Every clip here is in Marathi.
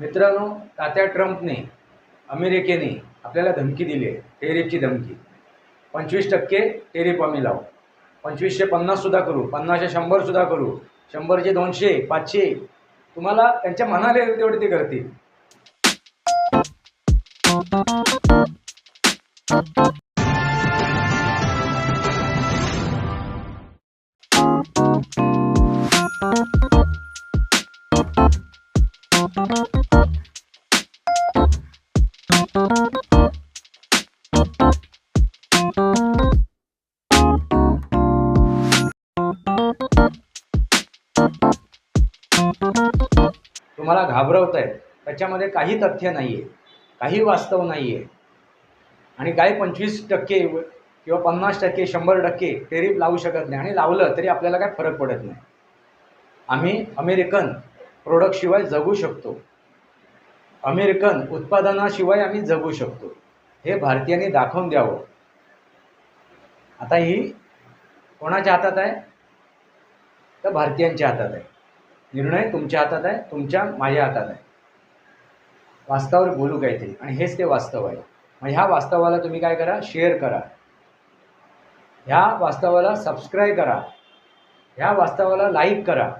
मित्रांनो तात्या ट्रम्पने अमेरिकेने आपल्याला धमकी दिली आहे टेरिफची धमकी. पंचवीस टक्के टेरिफ आम्ही लावू. पंचवीसशे पन्नाससुद्धा करू पन्नासशे शंभरसुद्धा करू. शंभरचे दोनशे पाचशे. तुम्हाला त्यांच्या मनाला येईल तेवढे ते करतील. तुम्हाला घाबरवत आहेत. त्याच्यामध्ये काही तथ्य नाही आहे काही वास्तव नाही आहे आणि काही पंचवीस टक्के किंवा पन्नास टक्के शंभर टक्के टेरिप लावू शकत नाही. आणि लावलं तरी आपल्याला काय फरक पडत नाही. आम्ही अमेरिकन प्रोडक्टशिवाय जगू शकतो. अमेरिकन उत्पादनाशिवाय आम्ही जगू शकतो. हे भारतीयांनी दाखवून द्यावं. आता ही कोणाच्या हातात आहे? तर भारतीयांच्या हातात आहे. निर्णय तुमच्या हातात आहे तुमच्या माझ्या हातात आहे. वास्तवावर बोलू काहीतरी आणि हेच ते वास्तव आहे. मग ह्या वास्तवाला तुम्ही काय करा? शेअर करा. ह्या वास्तवाला सबस्क्राईब करा. ह्या वास्तवाला लाईक करा.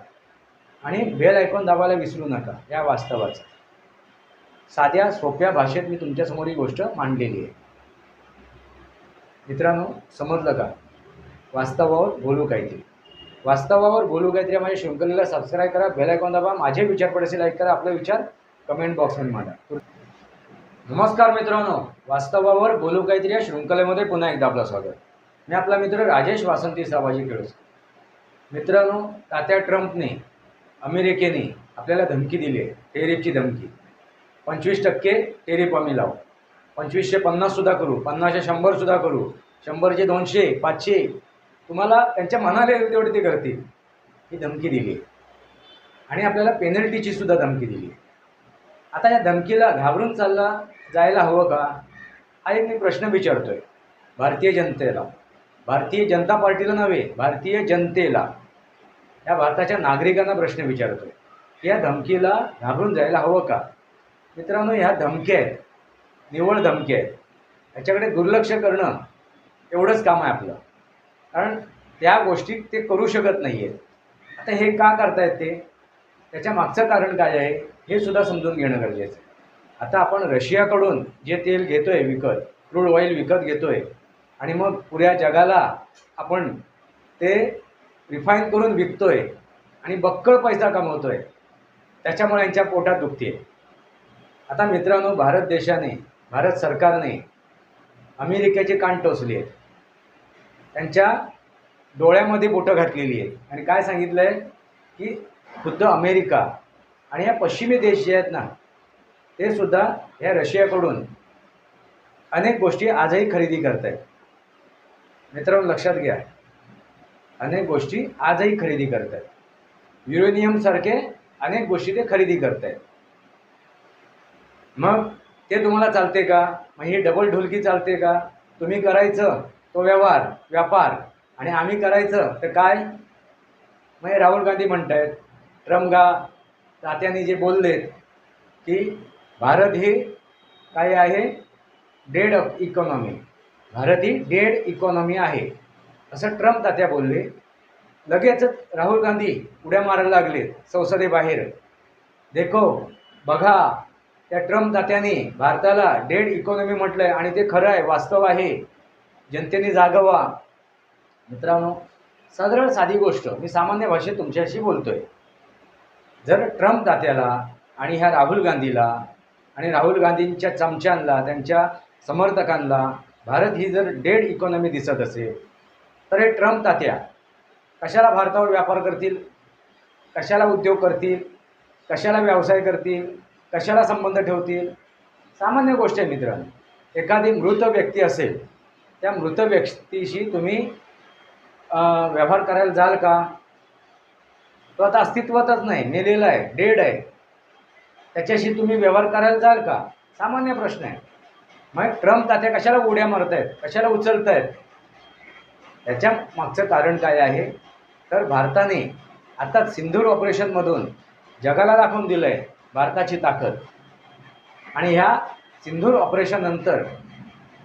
आणि बेल आयकॉन दाबायला विसरू नका. या वास्तवाचं. साध्या सोप्या भाषेत मी तुमच्यासमोर ही गोष्ट मांडलेली आहे. मित्रांनो समजलं का? वास्तवावर बोलू काहीतरी. वास्तवावर बोलू काहीतरी माझ्या शृंखलेला सबस्क्राईब करा बेल आयकॉन दाबा माझे विचार पडायचे लाईक करा आपले विचार कमेंट बॉक्समध्ये मांडा. नमस्कार मित्रांनो वास्तवावर बोलू काहीतरी या शृंखलेमध्ये पुन्हा एकदा आपलं स्वागत. मी आपला मित्र राजेश वासंती साबाजी केळस मित्रांनो तात्या ट्रम्पने अमेरिकेने आपल्याला धमकी दिली आहे टेरिफची धमकी. पंचवीस टक्के टेरिफ आम्ही लावू. पंचवीसशे पन्नाससुद्धा करू. पन्नासशे शंभरसुद्धा करू. शंभरचे दोनशे पाचशे. तुम्हाला त्यांच्या मनाला येईल तेवढे ते करतील. ही धमकी दिली. आहे आणि आपल्याला पेनल्टीची सुद्धा धमकी दिली. आता या धमकीला घाबरून चालला जायला हवं का? हा एक मी प्रश्न विचारतोय. भारतीय जनतेला. भारतीय जनता पार्टीला नव्हे भारतीय जनतेला. या भारताच्या नागरिकांना प्रश्न विचारतोय. आहे या धमकीला घाबरून जायला हवं का? मित्रांनो ह्या धमक्या आहेत. निव्वळ धमक्या आहेत. ह्याच्याकडे दुर्लक्ष करणं एवढंच काम आहे आपलं. कारण त्या गोष्टी ते करू शकत नाही आहेत आता हे का करतायत ते? त्याच्या मागचं कारण काय आहे? हे सुद्धा समजून घेणं गरजेचं आहे. आता आपण रशियाकडून जे तेल घेतो आहे विकत क्रूड ऑइल विकत घेतो आहे आणि मग पुऱ्या जगाला आपण ते रिफाईन करून विकतो आहे आणि बक्कळ पैसा कमवतोय त्याच्यामुळे यांच्या पोटात दुखते आता मित्रांनो भारत देशाने भारत सरकारने अमेरिकेचे कान टोचले आहेत. त्यांच्या डोळ्यामध्ये बोटं घातलेली आहेत. आणि काय सांगितलं आहे की खुद्द अमेरिका आणि या पश्चिमी देश जे आहेत ना ते सुद्धा ह्या रशियाकडून अनेक गोष्टी आजही खरेदी करत आहेत मित्रांनो लक्षात घ्या. अनेक गोष्टी आजही खरेदी करत आहेत युरेनियमसारखे अनेक गोष्टी ते खरेदी करत आहेत मग ते तुम्हाला चालते का? मग ही डबल ढोलकी चालते का? तुम्ही करायचं तो व्यवहार व्यापार. आणि आम्ही करायचं तर काय? मग राहुल गांधी म्हणत आहेत ट्रम्प गा तात्याने जे बोललेत की भारत ही काय आहे? Dead economy. भारत ही डेड इकॉनॉमी आहे. असं ट्रम्प तात्या बोलले. लगेचच राहुल गांधी उड्या मारायला लागलेत संसदेबाहेर. देखो बघा त्या ट्रम्प तात्याने भारताला डेड इकॉनॉमी म्हटलं आहे आणि ते खरं आहे वास्तव आहे. जनतेने जागवा. मित्रांनो साधारण साधी गोष्ट. मी सामान्य भाषेत तुमच्याशी बोलतोय. जर ट्रम्प तात्याला आणि ह्या राहुल गांधीला आणि राहुल गांधींच्या चमच्यांना त्यांच्या समर्थकांना भारत ही जर डेड इकॉनॉमी दिसत असेल तर हे ट्रम्प तात्या कशाला भारतावर व्यापार करतील? कशाला उद्योग करतील? कशाला व्यवसाय करतील? कशाला संबंध ठेवतील? सामान्य गोष्ट आहे मित्रांनो एखादी मृत व्यक्ती असेल त्या मृत व्यक्तीशी तुम्ही व्यवहार करायला जाल का? तो आता अस्तित्वातच नाही मेलेला आहे डेड आहे. त्याच्याशी तुम्ही व्यवहार करायला जाल का? सामान्य प्रश्न आहे. मग ट्रम्प तात्या कशाला उड्या मारत आहेत कशाला उचलत आहेत त्याच्या मागचं कारण काय आहे? तर भारताने आता सिंधूर ऑपरेशनमधून जगाला दाखवून दिलं आहे भारताची ताकद. आणि ह्या सिंधूर ऑपरेशननंतर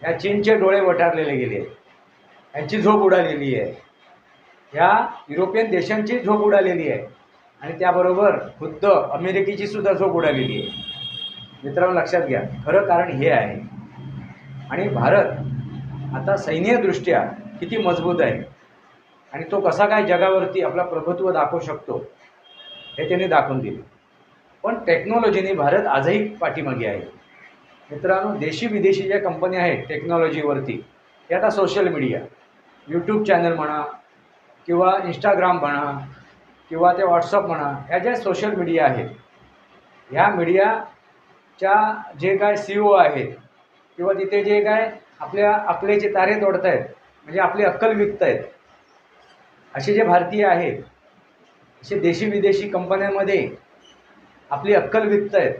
या चीनचे डोळे वटारलेले गेले. यांची झोप उडालेली आहे. ह्या युरोपियन देशांची झोप उडालेली आहे. आणि त्याबरोबर खुद्द अमेरिकेची सुद्धा झोप उडालेली आहे. मित्रांनो लक्षात घ्या खरं कारण हे आहे. आणि भारत आता सैन्यदृष्ट्या किती मजबूत आहे. आणि तो कसा काय जगावरती आपला प्रभुत्व दाखवू शकतो हे त्यांनी दाखवून दिले. पण टेक्नॉलॉजीने भारत आजही पाठीमागे आहे. मित्रांनो देशी विदेशी ज्या कंपन्या आहेत टेक्नॉलॉजीवरती ते आता सोशल मीडिया यूट्यूब चॅनल म्हणा किंवा इंस्टाग्राम म्हणा किंवा ते व्हॉट्सअप म्हणा ह्या ज्या सोशल मीडिया आहेत ह्या मीडियाच्या जे काय सी ओ आहेत किंवा तिथे जे काय आपल्या आपले जे तारे तोडत आहेत म्हणजे आपली अक्कल विकत आहेत असे जे भारतीय आहेत असे देशी विदेशी कंपन्यांमध्ये आपली अक्कल विकत आहेत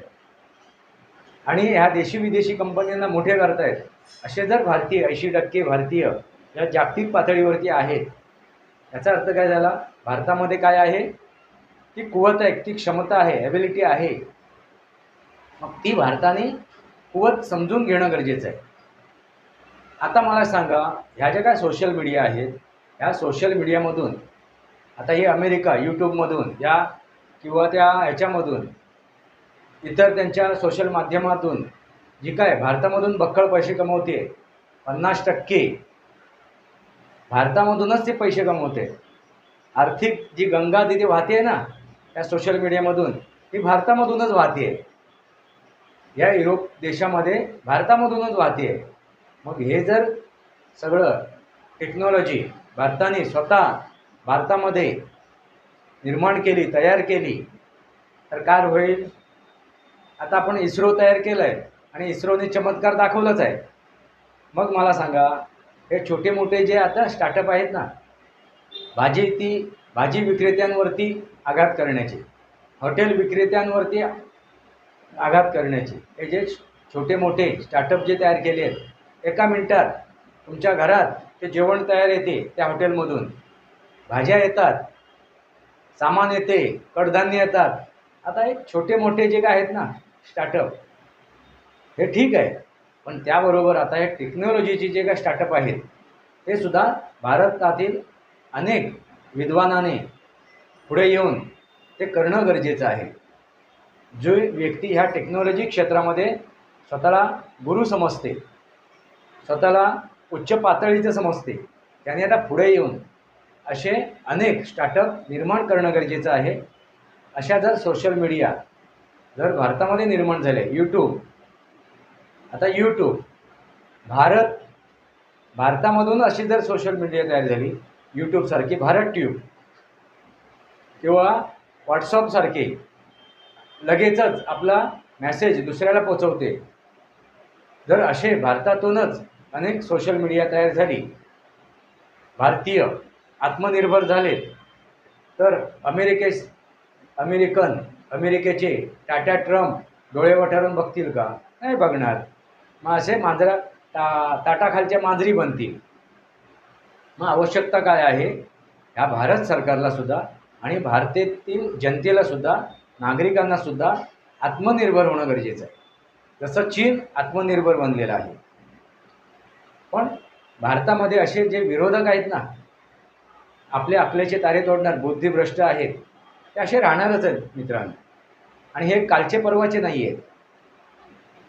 आणि ह्या देशी विदेशी कंपन्यांना मोठे करतायत. असे जर भारतीय ऐंशी टक्के भारतीय या जागतिक पातळीवरती आहेत याचा अर्थ काय झाला? भारतामध्ये काय आहे? ती कुवत आहे ती क्षमता आहे ॲबिलिटी आहे. मग ती भारताने कुवत समजून घेणं गरजेचं आहे. आता मला सांगा ह्या ज्या काय सोशल मीडिया आहेत ह्या सोशल मीडियामधून आता ही अमेरिका यूट्यूबमधून या किंवा त्या ह्याच्यामधून इतर त्यांच्या सोशल माध्यमातून जी काय भारतामधून बक्कळ पैसे कमवते पन्नास टक्के भारतामधूनच ते पैसे कमवते. आर्थिक जी गंगा तिथे वाहते ना त्या सोशल मीडियामधून ती भारतामधूनच वाहते या युरोप देशामध्ये भारतामधूनच वाहते मग हे जर सगळं टेक्नॉलॉजी भारताने स्वतः भारतामध्ये निर्माण केली तयार केली तर काय होईल? आता आपण इस्रो तयार केलं आहे आणि इस्रोने चमत्कार दाखवलाच आहे. मग मला सांगा हे छोटे मोठे जे आता स्टार्टअप आहेत ना भाजी ती भाजी विक्रेत्यांवरती आघात करण्याची हॉटेल विक्रेत्यांवरती आघात करण्याची हे जे छोटे मोठे स्टार्टअप जे तयार केले आहेत एका मिनटात तुमच्या घरात ते जेवण तयार येते त्या हॉटेलमधून भाज्या येतात सामान येते कडधान्य येतात. आता एक छोटे मोठे जे काय आहेत ना स्टार्टअप हे ठीक आहे पण त्याबरोबर आता हे टेक्नॉलॉजीचे जे काही स्टार्टअप आहेत ते सुद्धा भारतातील अनेक विद्वानाने पुढे येऊन ते करणं गरजेचं आहे. जो व्यक्ती ह्या टेक्नॉलॉजी क्षेत्रामध्ये स्वतःला गुरु समजते स्वतःला उच्च पातळीचं समजते त्याने आता पुढे येऊन असे अनेक स्टार्टअप निर्माण करणं गरजेचं आहे. अशा जर सोशल मीडिया जर भारतामध्ये निर्माण झाले यूट्यूब आता यूट्यूब भारत भारतामधून अशी जर सोशल मीडिया तयार झाली यूट्यूबसारखी भारत ट्यूब किंवा व्हॉट्सअपसारखे लगेचच आपला मॅसेज दुसऱ्याला पोचवते. जर असे भारतातूनच अनेक सोशल मीडिया तयार झाली भारतीय आत्मनिर्भर झाले तर अमेरिकेस अमेरिकन अमेरिकेचे टाटा ट्रम्प डोळे वठारून बघतील का? नाही बघणार. मग असे मांजरा ता ताटाखालच्या मांजरी बनतील. मग आवश्यकता काय आहे? ह्या भारत सरकारला सुद्धा आणि भारतातील जनतेला सुद्धा नागरिकांना सुद्धा आत्मनिर्भर होणं गरजेचं आहे. जसं चीन आत्मनिर्भर बनलेलं आहे. पण भारतामध्ये असे जे विरोधक आहेत ना आपले आपल्याचे तारे तोडणार बुद्धिभ्रष्ट आहेत ते असे राहणारच आहेत मित्रांनो. आणि हे कालचे पर्वाचे नाही आहेत.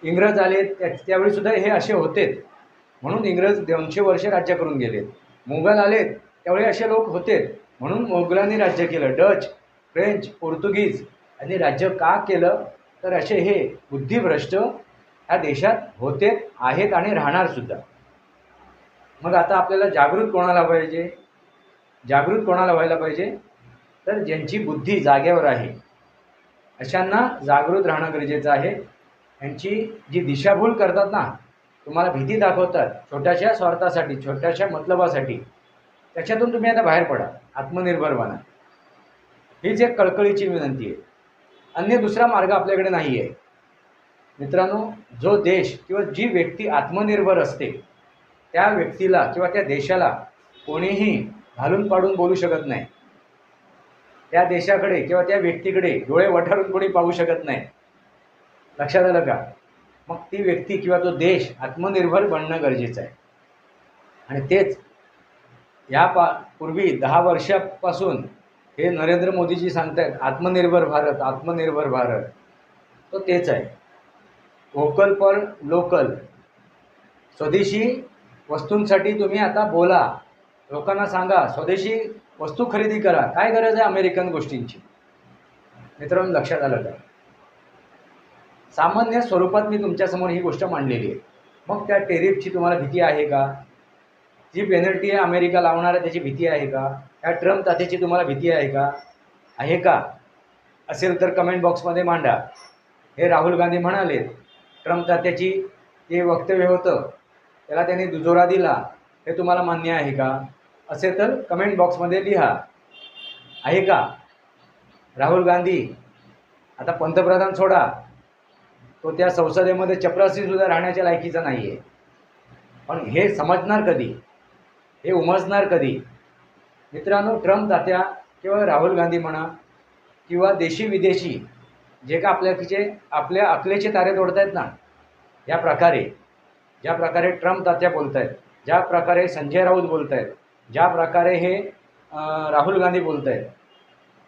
इंग्रज आले त्या त्यावेळी सुद्धा हे असे होतेच म्हणून इंग्रज दोनशे वर्ष राज्य करून गेलेत. मुघल आलेत त्यावेळी असे लोक होते म्हणून मोगलांनी राज्य केलं. डच फ्रेंच पोर्तुगीज यांनी राज्य का केलं? तर असे हे बुद्धिभ्रष्ट ह्या देशात होते आहेत आणि राहणार सुद्धा. मग आता आपल्याला जागृत कोणाला पाहिजे? जागृत कोणाला व्हायला पाहिजे? तर ज्यांची बुद्धी जागेवर आहे अशांना जागृत राहणं गरजेचं आहे. यांची जी दिशाभूल करतात ना तुम्हाला भीती दाखवतात छोट्याशा स्वार्थासाठी छोट्याशा मतलबासाठी. त्याच्यातून तुम्ही आता बाहेर पडा आत्मनिर्भर बना हीच एक कळकळीची विनंती आहे. अन्य दुसरा मार्ग आपल्याकडे नाही आहे मित्रांनो जो देश किंवा जी व्यक्ती आत्मनिर्भर असते त्या व्यक्तीला किंवा त्या देशाला कोणीही घालून पाडून बोलू शकत नाही. त्या देशाकडे किंवा त्या व्यक्तीकडे डोळे वठारून कोणी पाहू शकत नाही. लक्षात आलं का? मग ती व्यक्ती किंवा तो देश आत्मनिर्भर बनणं गरजेचं आहे. आणि तेच या पा पूर्वी दहा वर्षापासून हे नरेंद्र मोदीजी सांगतायत आत्मनिर्भर भारत आत्मनिर्भर भारत. तो तेच आहे. व्होकल फॉर लोकल स्वदेशी वस्तूंसाठी तुम्ही आता बोला. लोकांना सांगा स्वदेशी वस्तू खरेदी करा. काय गरज आहे अमेरिकन गोष्टींची? मित्रांनो लक्षात आलं का? सामान्य स्वरूपात मी तुमच्यासमोर ही गोष्ट मांडलेली आहे. मग त्या टेरिफची तुम्हाला भीती आहे का? जी पेनल्टी आहे अमेरिका लावणार आहे त्याची भीती आहे का? ह्या ट्रम्प तात्याची तुम्हाला भीती आहे का? आहे का? असेल तर कमेंट बॉक्समध्ये मांडा. हे राहुल गांधी म्हणाले ट्रम्प तात्याची जे वक्तव्य होतं त्याला त्यांनी दुजोरा दिला. हे तुम्हाला मान्य आहे का? असेल तर कमेंट बॉक्समध्ये लिहा. आहे का? राहुल गांधी आता पंतप्रधान सोडा. तो त्या संसदेमध्ये चपरासीसुद्धा राहण्याच्या लायकीचा नाही आहे पण हे समजणार कधी? हे उमजणार कधी? मित्रांनो ट्रम्प तात्या किंवा राहुल गांधी म्हणा किंवा देशी विदेशी जे का आपल्या तिचे आपल्या अकलेचे तारे तोडत आहेत ना या प्रकारे. ज्या प्रकारे ट्रम्प तात्या बोलत आहेत ज्या प्रकारे संजय राऊत बोलत आहेत ज्या प्रकारे हे राहुल गांधी बोलत आहेत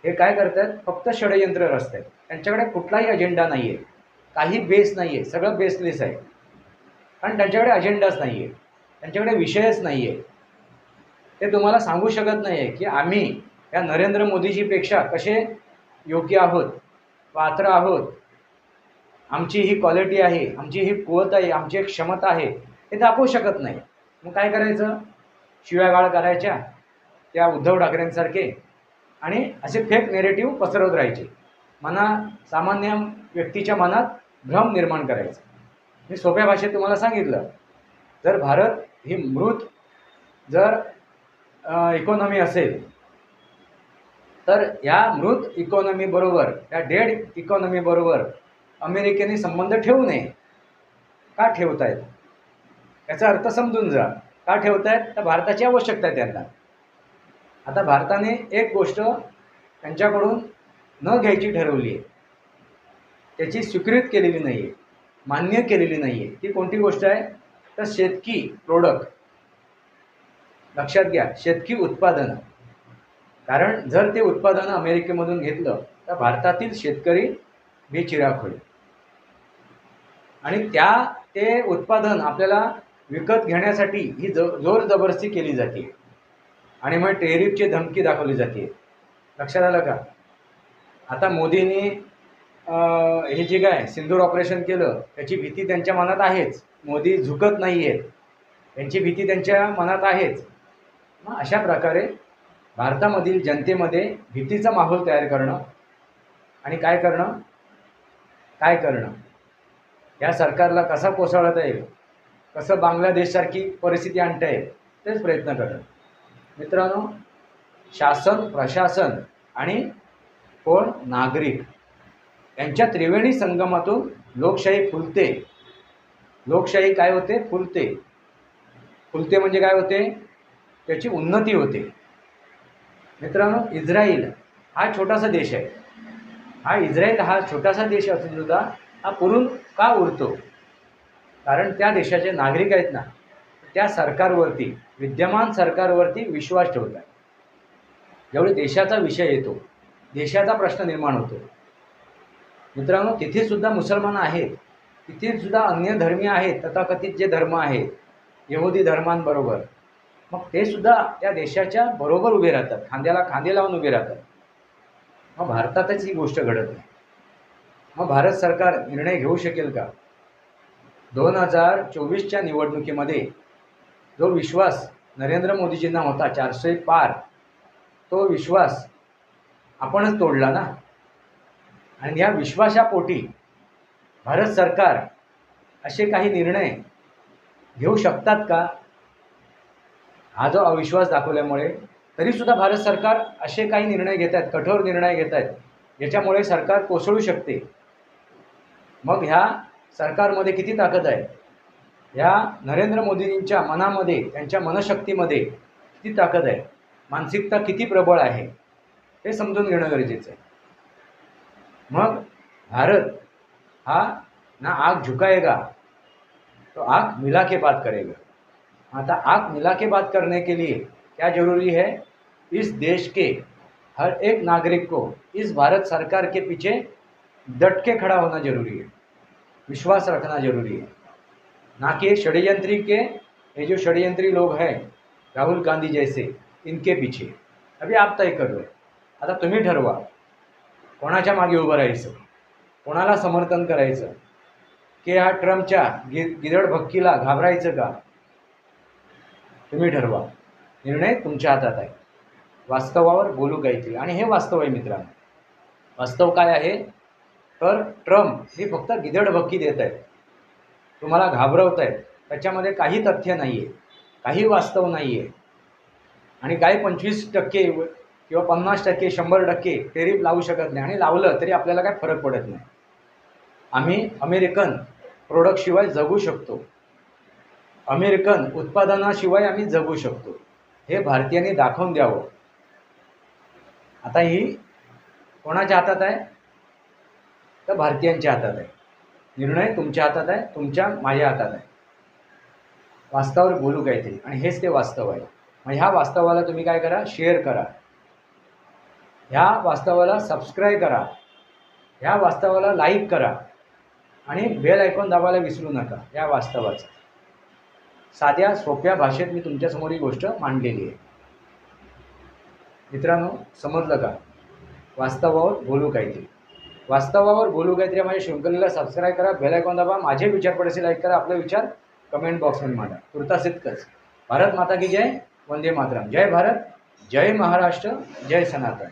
हे काय करत आहेत फक्त षडयंत्र रचत आहेत त्यांच्याकडे कुठलाही अजेंडा नाही आहे काही बेस नाही आहे सगळं बेसलेस आहे. कारण त्यांच्याकडे अजेंडाच नाही आहे त्यांच्याकडे विषयच नाही आहे ते तुम्हाला सांगू शकत नाही आहे की आम्ही या नरेंद्र मोदीजीपेक्षा कसे योग्य आहोत पात्र आहोत? आमची ही क्वालिटी आहे आमची ही कुवत आहे आमची एक क्षमता आहे हे दाखवू शकत नाही. मग काय करायचं? शिव्यागाळ करायच्या त्या उद्धव ठाकरेंसारखे. आणि असे फेक नेरेटिव्ह पसरवत राहायचे. मना सामान्य व्यक्तीच्या मनात भ्रम निर्माण करायचा. मी सोप्या भाषेत तुम्हाला सांगितलं. जर भारत ही मृत जर इकॉनॉमी असेल तर या मृत इकॉनॉमीबरोबर या डेड इकॉनॉमीबरोबर अमेरिकेने संबंध ठेवू नये. का ठेवतायत? याचा अर्थ समजून जा. का ठेवत आहेत तर भारताची आवश्यकता आहे त्यांना. आता भारताने एक गोष्ट त्यांच्याकडून न घ्यायची ठरवली आहे. त्याची स्वीकृत केलेली नाही आहे मान्य केलेली नाही आहे ती कोणती गोष्ट आहे? तर शेतकी प्रोडक्ट लक्षात घ्या शेतकी उत्पादनं. कारण जर ते उत्पादनं अमेरिकेमधून घेतलं तर भारतातील शेतकरी बेचिराख होईल आणि त्या ते उत्पादन आपल्याला विकत घेण्यासाठी ही ज जोर जबरदस्ती केली जाते आणि मग टेरिफची धमकी दाखवली जाते लक्षात आलं का? आता मोदींनी हे जे काय सिंदूर ऑपरेशन केलं त्याची भीती त्यांच्या मनात आहेच. मोदी झुकत नाही आहेत त्यांची भीती त्यांच्या मनात आहेच. मग अशा प्रकारे भारतामधील जनतेमध्ये भीतीचा माहोल तयार करणं आणि काय करणं? काय करणं? या सरकारला कसा कोसळता येईल? कसं बांगलादेशसारखी परिस्थिती आणता येईल तेच प्रयत्न करतात मित्रांनो शासन प्रशासन आणि कोण? नागरिक. यांच्या त्रिवेणी संगमातून लोकशाही फुलते. लोकशाही काय होते? फुलते. फुलते म्हणजे काय होते? त्याची उन्नती होते. मित्रांनो इस्रायल हा छोटासा देश आहे. हा इस्रायल हा छोटासा देश असून सुद्धा हा पुरून का उरतो? कारण त्या देशाचे नागरिक आहेत ना त्या सरकारवरती विद्यमान सरकारवरती विश्वास ठेवतात. ज्यावेळी देशाचा विषय येतो देशाचा प्रश्न निर्माण होतो. मित्रांनो तिथेसुद्धा मुसलमान आहेत तिथेसुद्धा अन्य धर्मीय आहेत तथाकथित जे धर्म आहेत यहुदी धर्मांबरोबर मग ते सुद्धा त्या देशाच्या बरोबर उभे राहतात खांद्याला खांदे लावून उभे राहतात. मग भारतातच ही गोष्ट घडत नाही. मग भारत सरकार निर्णय घेऊ शकेल का? दोन हजार चोवीसच्या निवडणुकीमध्ये जो विश्वास नरेंद्र मोदीजींना होता चारशे पार तो विश्वास आपणच तोडला ना? आणि या विश्वासापोटी भारत सरकार असे काही निर्णय घेऊ शकतात का? हा जो अविश्वास दाखवल्यामुळे तरीसुद्धा भारत सरकार असे काही निर्णय घेत आहेत कठोर निर्णय घेत आहेत याच्यामुळे सरकार कोसळू शकते. मग ह्या सरकारमध्ये किती ताकद आहे? ह्या नरेंद्र मोदींच्या मनामध्ये त्यांच्या मनशक्तीमध्ये किती ताकद आहे? मानसिकता किती प्रबळ आहे? हे समजून घेणं गरजेचं आहे. मग भारत हा ना आग झुकाएगा तो आग मिला के बात करेगा. आता आग मिला के बात करने के लिए क्या जरूरी है? इस देश के हर एक नागरिक को इस भारत सरकार के पीछे डट के खड़ा होना जरूरी है। विश्वास रखना जरूरी है। ना कि षडयंत्री के ये जो षडयंत्री लोग हैं राहुल गांधी जैसे इनके पीछे। अभी आप तय करो आता तुम्ही ठरवा। कोणाच्या मागे उभं राहायचं? कोणाला समर्थन करायचं? की या ट्रम्पच्या गि गिदड भक्कीला घाबरायचं का? तुम्ही ठरवा। निर्णय तुमच्या हातात आहे। वास्तवावर बोलू काहीतरी आणि हे वास्तव आहे मित्रांनो। वास्तव काय आहे? तर ट्रम्प हे फक्त गिदडभक्की देत आहेत. तुम्हाला घाबरवत आहेत. त्याच्यामध्ये काही तथ्य नाही आहे काही वास्तव नाही आहे आणि काय पंचवीस टक्के किंवा पन्नास टक्के शंभर टक्के टेरिफ लावू शकत नाही. आणि लावलं तरी आपल्याला काय फरक पडत नाही. आम्ही अमेरिकन प्रोडक्टशिवाय जगू शकतो. अमेरिकन उत्पादनाशिवाय आम्ही जगू शकतो. हे भारतीयांनी दाखवून द्यावं. आता ही कोणाच्या हातात आहे? तर भारतीयांच्या हातात आहे. निर्णय तुमच्या हातात आहे तुमच्या माझ्या हातात आहे. वास्तवावर बोलू काहीतरी. आणि हेच ते वास्तव आहे. मग ह्या वास्तवाला तुम्ही काय करा? शेअर करा. ह्या वास्तवाला सबस्क्राईब करा. ह्या वास्तवाला लाईक करा. आणि बेल आयकॉन दाबायला विसरू नका. या वास्तवाचं. साध्या सोप्या भाषेत मी तुमच्यासमोर ही गोष्ट मांडलेली आहे. मित्रांनो समजलं का? वास्तवावर बोलू काहीतरी. वास्तवावर बोलू काहीतरी माझ्या शृंखलेला सबस्क्राईब करा बेलायकॉन दाबा माझे विचार पडायचे लाईक करा आपला विचार कमेंट बॉक्समध्ये मांडा. तुर्तास इतकंच भारत माता की जय वंदे मातरम. जय भारत जय महाराष्ट्र जय सनातन.